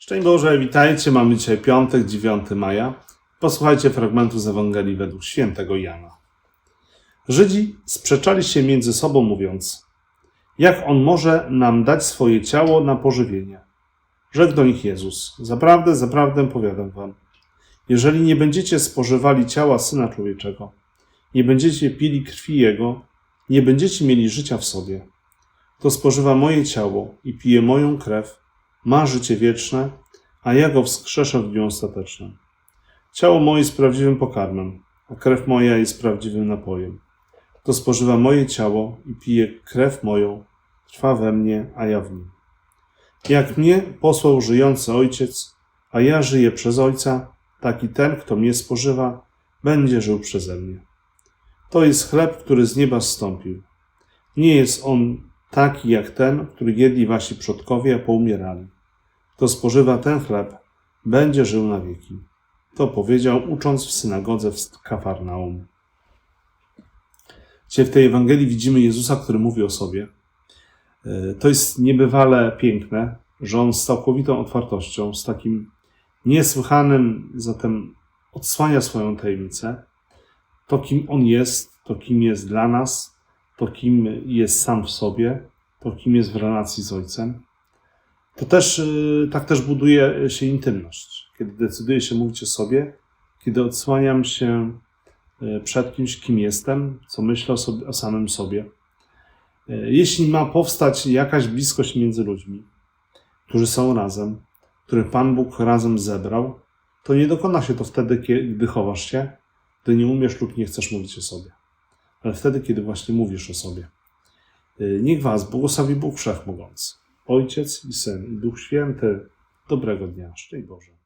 Szczęść Boże, witajcie. Mamy dzisiaj piątek, 9 maja. Posłuchajcie fragmentu z Ewangelii według świętego Jana. Żydzi sprzeczali się między sobą, mówiąc: Jak on może nam dać swoje ciało na pożywienie? Rzekł do nich Jezus: Zaprawdę, zaprawdę powiadam wam, jeżeli nie będziecie spożywali ciała syna człowieczego, nie będziecie pili krwi jego, nie będziecie mieli życia w sobie. Kto spożywa moje ciało i pije moją krew, ma życie wieczne, a ja go wskrzeszę w dniu ostatecznym. Ciało moje jest prawdziwym pokarmem, a krew moja jest prawdziwym napojem. Kto spożywa moje ciało i pije krew moją, trwa we mnie, a ja w nim. Jak mnie posłał żyjący Ojciec, a ja żyję przez Ojca, taki ten, kto mnie spożywa, będzie żył przeze mnie. To jest chleb, który z nieba zstąpił. Nie jest on taki jak ten, który jedli wasi przodkowie, a poumierali. Kto spożywa ten chleb, będzie żył na wieki. To powiedział, ucząc w synagodze w Kafarnaum. Dzisiaj w tej Ewangelii widzimy Jezusa, który mówi o sobie. E, To jest niebywale piękne, że on z całkowitą otwartością, z takim niesłychanym, zatem odsłania swoją tajemnicę. To, kim on jest, to, kim jest dla nas, to, kim jest sam w sobie, to, kim jest w relacji z Ojcem. To też, y, tak też buduje się intymność. Kiedy decyduję się mówić o sobie, kiedy odsłaniam się y, przed kimś, kim jestem, co myślę o, sobie, o samym sobie. Y, Jeśli ma powstać jakaś bliskość między ludźmi, którzy są razem, których Pan Bóg razem zebrał, to nie dokona się to wtedy, gdy chowasz się, gdy nie umiesz lub nie chcesz mówić o sobie, ale wtedy, kiedy właśnie mówisz o sobie. Niech Was błogosławi Bóg Wszechmogący, Ojciec i Syn i Duch Święty. Dobrego dnia. Szczęść Boże.